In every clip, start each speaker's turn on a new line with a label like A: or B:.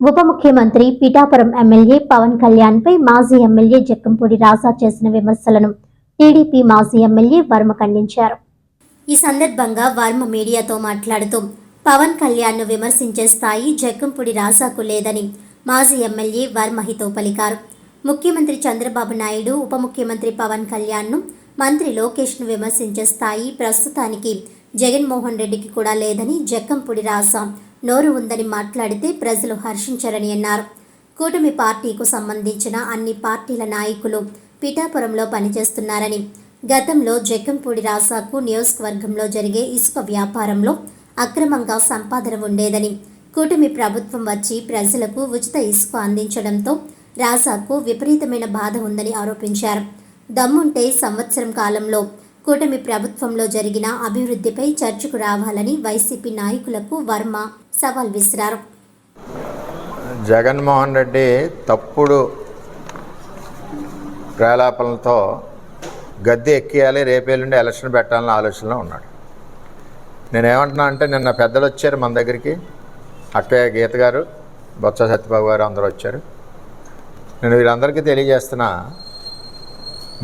A: ఉప ముఖ్యమంత్రి పిఠాపురం ఎమ్మెల్యే పవన్ కళ్యాణ్ పై మాజీ ఎమ్మెల్యే జక్కంపూడి రాజా చేసిన విమర్శలను టీడీపీ మాజీ ఎమ్మెల్యే వర్మ ఖండించారు. ఈ సందర్భంగా వర్మ మీడియాతో మాట్లాడుతూ పవన్ కళ్యాణ్ను విమర్శించే స్థాయి జక్కంపూడి రాజాకు లేదని మాజీ ఎమ్మెల్యే వర్మ హితో పలికారు. ముఖ్యమంత్రి చంద్రబాబు నాయుడు ఉప ముఖ్యమంత్రి పవన్ కళ్యాణ్ను మంత్రి లోకేష్ను విమర్శించే స్థాయి ప్రస్తుతానికి జగన్మోహన్ రెడ్డికి కూడా లేదని జక్కంపూడి రాజా నోరు ఉందని మాట్లాడితే ప్రజలు హర్షించరని అన్నారు. కూటమి పార్టీకు సంబంధించిన అన్ని పార్టీల నాయకులు పిఠాపురంలో పనిచేస్తున్నారని గతంలో జక్కంపూడి రాజాకు నియోజకవర్గంలో జరిగే ఇసుక వ్యాపారంలో అక్రమంగా సంపాదన ఉండేదని కూటమి ప్రభుత్వం వచ్చి ప్రజలకు ఉచిత ఇసుక అందించడంతో రాజాకు విపరీతమైన బాధ ఉందని ఆరోపించారు. దమ్ముంటే సంవత్సరం కాలంలో కూటమి ప్రభుత్వంలో జరిగిన అభివృద్ధిపై చర్చకు రావాలని వైసీపీ నాయకులకు వర్మ సవాల్ విసిరారు.
B: జగన్మోహన్ రెడ్డి తప్పుడు ప్రేలాపనలతో గద్దె ఎక్కియాలి రేపేళ్ళుండి ఎలక్షన్ పెట్టాలని ఆలోచనలో ఉన్నాడు. నేనేమంటున్నా అంటే నిన్న పెద్దలు వచ్చారు మన దగ్గరికి. అక్కయ్య గీత గారు బొత్స సత్యబాబు గారు అందరూ వచ్చారు. నేను వీళ్ళందరికీ తెలియజేస్తున్నా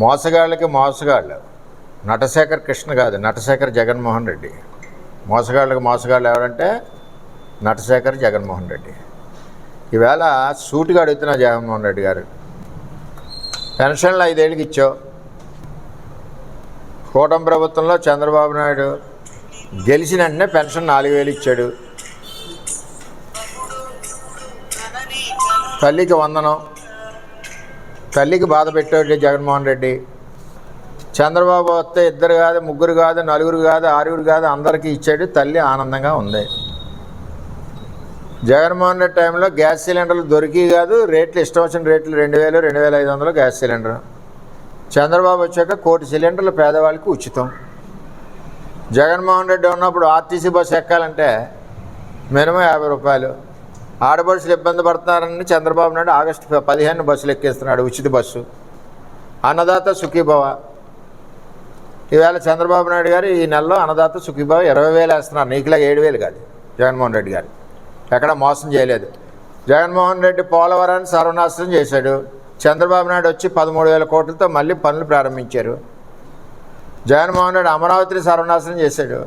B: మోసగాళ్ళకి మోసగాళ్ళు. నటశేఖర్ కృష్ణ కాదు నటశేఖర్ జగన్మోహన్ రెడ్డి. మోసగాళ్ళకి మోసగాళ్ళు ఎవరంటే నటశేఖర్ జగన్మోహన్ రెడ్డి. ఈవేళ సూటిగా అడుగుతున్నా జగన్మోహన్ రెడ్డి గారు. పెన్షన్లు ఐదేళ్ళకి ఇచ్చావు. కూటమి ప్రభుత్వంలో చంద్రబాబు నాయుడు గెలిచిన వెంటనే పెన్షన్ నాలుగు వేలు ఇచ్చాడు. తల్లికి వందనం. తల్లికి బాధ పెట్టాడు జగన్మోహన్ రెడ్డి. చంద్రబాబు వస్తే ఇద్దరు కాదు ముగ్గురు కాదు నలుగురు కాదు ఆరుగురు కాదు అందరికీ ఇచ్చాడు తల్లి ఆనందంగా ఉంది. జగన్మోహన్ రెడ్డి టైంలో గ్యాస్ సిలిండర్లు దొరికి కాదు రేట్లు ఇష్టం వచ్చిన రేట్లు రెండు వేలు రెండు వేల ఐదు వందలు గ్యాస్ సిలిండర్. చంద్రబాబు వచ్చాక కోటి సిలిండర్లు పేదవాళ్ళకి ఉచితం. జగన్మోహన్ రెడ్డి ఉన్నప్పుడు ఆర్టీసీ బస్సు ఎక్కాలంటే మినిమం యాభై రూపాయలు. ఆడబడుసులు ఇబ్బంది పడుతున్నారని చంద్రబాబు నాయుడు ఆగస్టు పదిహేను బస్సులు ఎక్కిస్తున్నాడు ఉచిత బస్సు. అన్నదాత సుఖీభవ. ఈవేళ చంద్రబాబు నాయుడు గారు ఈ నెలలో అన్నదాత సుఖీబాబు ఇరవై వేలు వేస్తున్నారు. నీకులా ఏడు వేలు కాదు. జగన్మోహన్ రెడ్డి గారు. ఎక్కడ మోసం చేయలేదు. జగన్మోహన్ రెడ్డి పోలవరాన్ని సర్వనాశనం చేశాడు. చంద్రబాబు నాయుడు వచ్చి పదమూడు వేల కోట్లతో మళ్ళీ పనులు ప్రారంభించారు. జగన్మోహన్ రెడ్డి అమరావతిని సర్వనాశనం చేశాడు.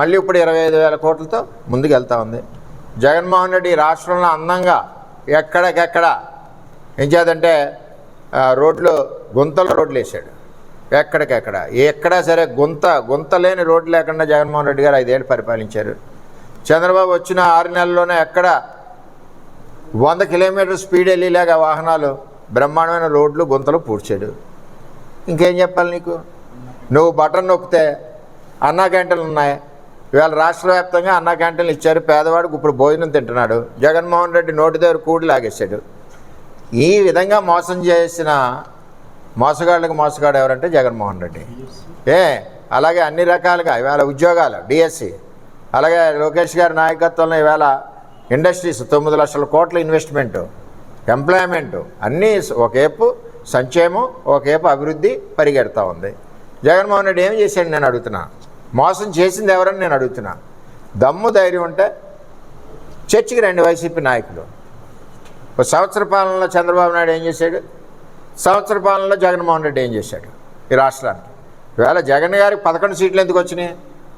B: మళ్ళీ ఇప్పుడు ఇరవై ఐదు వేల కోట్లతో ముందుకు వెళ్తా ఉంది. జగన్మోహన్ రెడ్డి రాష్ట్రంలో అందంగా ఎక్కడికెక్కడ? ఏం చేద్దంటే రోడ్లు గుంతల రోడ్లు వేసాడు ఎక్కడికెక్కడ? ఎక్కడా సరే గుంత గుంత లేని రోడ్లు లేకుండా జగన్మోహన్ రెడ్డి గారు ఐదేళ్ళు పరిపాలించారు. చంద్రబాబు వచ్చిన ఆరు నెలల్లోనే ఎక్కడ వంద కిలోమీటర్ స్పీడ్ వెళ్ళేలాగా వాహనాలు బ్రహ్మాండమైన రోడ్లు గుంతలు పూడ్చాడు. ఇంకేం చెప్పాలి నీకు? నువ్వు బటన్ నొక్కితే అన్నా క్యాంటీన్లు ఉన్నాయి. ఇవాళ రాష్ట్ర వ్యాప్తంగా అన్నా క్యాంటీన్లు ఇచ్చారు. పేదవాడికి ఇప్పుడు భోజనం తింటున్నాడు. జగన్మోహన్ రెడ్డి నోటి దగ్గర కూడి లాగేశాడు. ఈ విధంగా మోసం చేసిన మోసగాళ్ళకి మోసగాడు ఎవరంటే జగన్మోహన్ రెడ్డి. ఏ అలాగే అన్ని రకాలుగా ఇవాళ ఉద్యోగాలు డిఎస్సి అలాగే లోకేష్ గారి నాయకత్వంలో ఇవాళ ఇండస్ట్రీస్ తొమ్మిది లక్షల కోట్ల ఇన్వెస్ట్మెంట్ ఎంప్లాయ్మెంటు అన్నీ ఒకేపు సంక్షేమం ఒకేపు అభివృద్ధి పరిగెడతా ఉంది. జగన్మోహన్ రెడ్డి ఏం చేశాడు నేను అడుగుతున్నా? మోసం చేసింది ఎవరని నేను అడుగుతున్నా? దమ్ము ధైర్యం ఉంటే చర్చికి రండి వైసీపీ నాయకులు. ఒక సంవత్సర పాలనలో చంద్రబాబు నాయుడు ఏం చేశాడు? సంవత్సర పాలనలో జగన్మోహన్ రెడ్డి ఏం చేశాడు ఈ రాష్ట్రానికి? ఈవేళ జగన్ గారికి పదకొండు సీట్లు ఎందుకు వచ్చినాయి?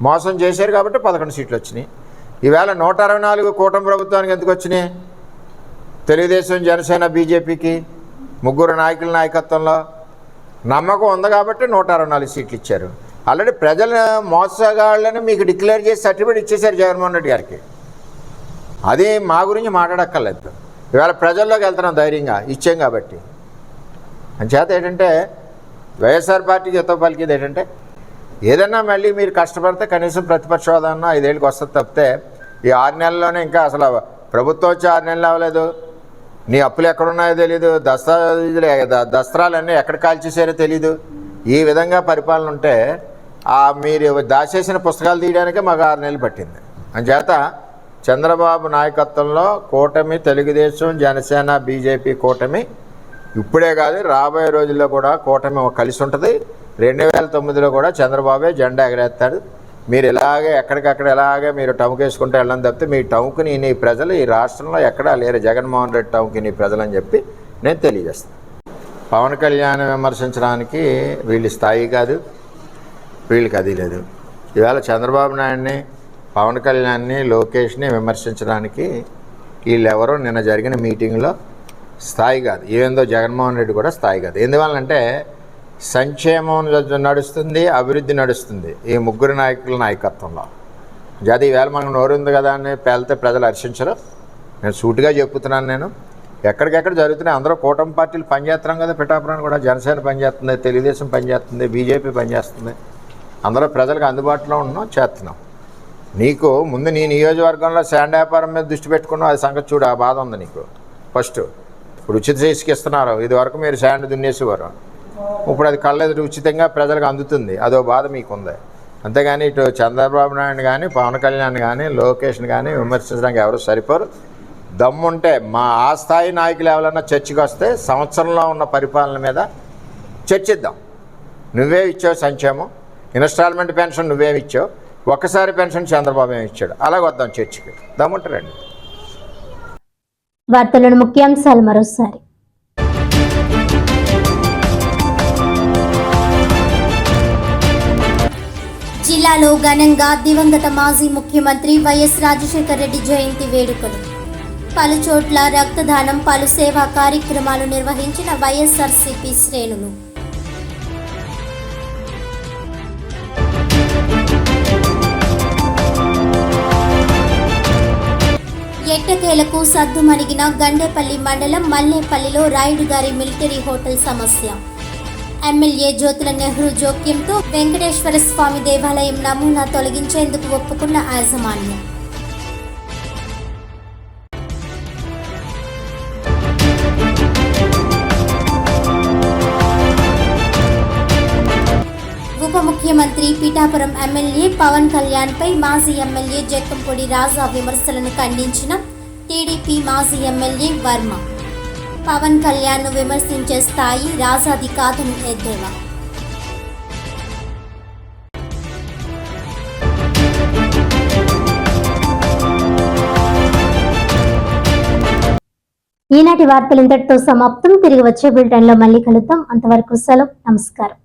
B: మోసం చేశారు కాబట్టి పదకొండు సీట్లు వచ్చినాయి. ఈవేళ నూట అరవై నాలుగు కూటమి ప్రభుత్వానికి ఎందుకు వచ్చినాయి? తెలుగుదేశం జనసేన బీజేపీకి ముగ్గురు నాయకుల నాయకత్వంలో నమ్మకం ఉంది కాబట్టి నూట అరవై నాలుగు సీట్లు ఇచ్చారు. ఆల్రెడీ ప్రజల మోసగాళ్ళని మీకు డిక్లేర్ చేసి సర్టిఫికేట్ ఇచ్చేశారు జగన్మోహన్ రెడ్డి గారికి. అది మా గురించి మాట్లాడక్కర్లేదు. ఇవాళ ప్రజల్లోకి వెళ్తున్నాం ధైర్యంగా ఇచ్చాం కాబట్టి. అంచేత ఏంటంటే వైఎస్ఆర్ పార్టీకి యుద్ధ పలికేది ఏంటంటే ఏదన్నా మళ్ళీ మీరు కష్టపడితే కనీసం ప్రతిపక్ష హోదాన్న ఐదేళ్ళకి వస్తుంది తప్పితే ఈ ఆరు నెలల్లోనే ఇంకా అసలు ప్రభుత్వం వచ్చి ఆరు నెలలు అవ్వలేదు. నీ అప్పులు ఎక్కడున్నాయో తెలియదు దస్తావేజులు దస్త్రాలన్నీ ఎక్కడ కాల్చేసారో తెలియదు ఈ విధంగా పరిపాలన ఉంటే ఆ మీరు దాచేసిన పుస్తకాలు తీయడానికే మాకు ఆరు నెలలు పట్టింది. అంచేత చంద్రబాబు నాయకత్వంలో కూటమి తెలుగుదేశం జనసేన బీజేపీ కూటమి ఇప్పుడే కాదు రాబోయే రోజుల్లో కూడా కూటమి కలిసి ఉంటుంది. రెండు వేల తొమ్మిదిలో కూడా చంద్రబాబే జెండా ఎగరేస్తాడు. మీరు ఇలాగే ఎక్కడికక్కడ ఇలాగే మీరు టౌన్కి వెళ్ళడం తప్పితే మీ టౌన్కి నీ ప్రజలు ఈ రాష్ట్రంలో ఎక్కడా లేరు. జగన్మోహన్ రెడ్డి టౌన్కి నీ ప్రజలని చెప్పి నేను తెలియజేస్తాను. పవన్ కళ్యాణ్ విమర్శించడానికి వీళ్ళ స్థాయి కాదు వీళ్ళకి అది లేదు. ఇవాళ చంద్రబాబు నాయుడిని పవన్ కళ్యాణ్ని లోకేష్ని విమర్శించడానికి వీళ్ళెవరో నిన్న జరిగిన మీటింగ్లో స్థాయి కాదు. ఏందో జగన్మోహన్ రెడ్డి కూడా స్థాయి కాదు. ఎందువల్లంటే సంక్షేమం నడుస్తుంది అభివృద్ధి నడుస్తుంది ఈ ముగ్గురు నాయకుల నాయకత్వంలో. అది ఈవేళ మనకు నోరుంది కదా అని పేలితే ప్రజలు హర్షించరు. నేను సూటిగా చెప్తున్నాను నేను. ఎక్కడికెక్కడ జరుగుతున్నాయి? అందరూ కూటమి పార్టీలు పనిచేస్తున్నాం కదా పిఠాపురాన్ని కూడా. జనసేన పనిచేస్తుంది తెలుగుదేశం పనిచేస్తుంది బీజేపీ పనిచేస్తుంది. అందరూ ప్రజలకు అందుబాటులో ఉన్నాం చేస్తున్నాం. నీకు ముందు నీ నియోజకవర్గంలో శాండ్ వ్యాపారం మీద దృష్టి పెట్టుకున్నావు అది సంగతి చూడు ఆ బాధ ఉంది నీకు. ఫస్ట్ ఇప్పుడు ఉచిత ఇసుక ఇస్తున్నారు ఇది వరకు మీరు శాండ్ దున్నేసేవారు ఇప్పుడు అది కళ్ళెదురు ఉచితంగా ప్రజలకు అందుతుంది. అదో బాధ మీకుంది. అంతేగాని ఇటు చంద్రబాబు నాయుడు కానీ పవన్ కళ్యాణ్ కానీ లోకేష్ని కానీ విమర్శించడానికి ఎవరు సరిపోరు. దమ్ముంటే మా ఆ స్థాయి నాయకులు ఎవరన్నా చర్చకు వస్తే సంవత్సరంలో ఉన్న పరిపాలన మీద చర్చిద్దాం. నువ్వే ఇచ్చావు సంక్షేమం. ఇన్స్టాల్మెంట్ పెన్షన్ నువ్వేమి ఇచ్చావు. ఒక్కసారి పెన్షన్ చంద్రబాబు ఏమి ఇచ్చాడు? అలాగ వద్దాం చర్చికి దమ్ముంటారండి
A: వార్తలను ముఖ్యాంశాలు మరోసారి. జిల్లాలో ఘనంగా దివంగత మాజీ ముఖ్యమంత్రి వైఎస్ రాజశేఖర రెడ్డి జయంతి వేడుకలు. పలు చోట్ల రక్తదానం పలు సేవా కార్యక్రమాలు నిర్వహించిన వైఎస్ఆర్సీపీ శ్రేణులు. ఎట్టకేలకు సద్దుమణిగిన గండేపల్లి మండలం మల్లేపల్లిలో రాయుడు గారి మిలిటరీ హోటల్ సమస్య. ఎమ్మెల్యే జ్యోతుల నెహ్రూ జోక్యంతో వెంకటేశ్వర స్వామి దేవాలయం నమూనా తొలగించేందుకు ఒప్పుకున్న యాజమాన్యం. ఉప ముఖ్యమంత్రి పీఠాపురం ఎమ్మెల్యే పవన్ కళ్యాణ్పై మాజీ ఎమ్మెల్యే జక్కంపొడి రాజా విమర్శలను ఖండించిన టీడీపీ మాజీ ఎమ్మెల్యే వర్మ. పవన్ కళ్యాణ్ను విమర్శించే స్థాయి రాజాది కాదని ఎద్దేవా. ఈనాటి వార్తలు ఇంతటితో సమాప్తం. తిరిగి వచ్చే బులెటిన్లో మళ్ళీ కలుద్దాం. అంతవరకు సెలవు. నమస్కారం.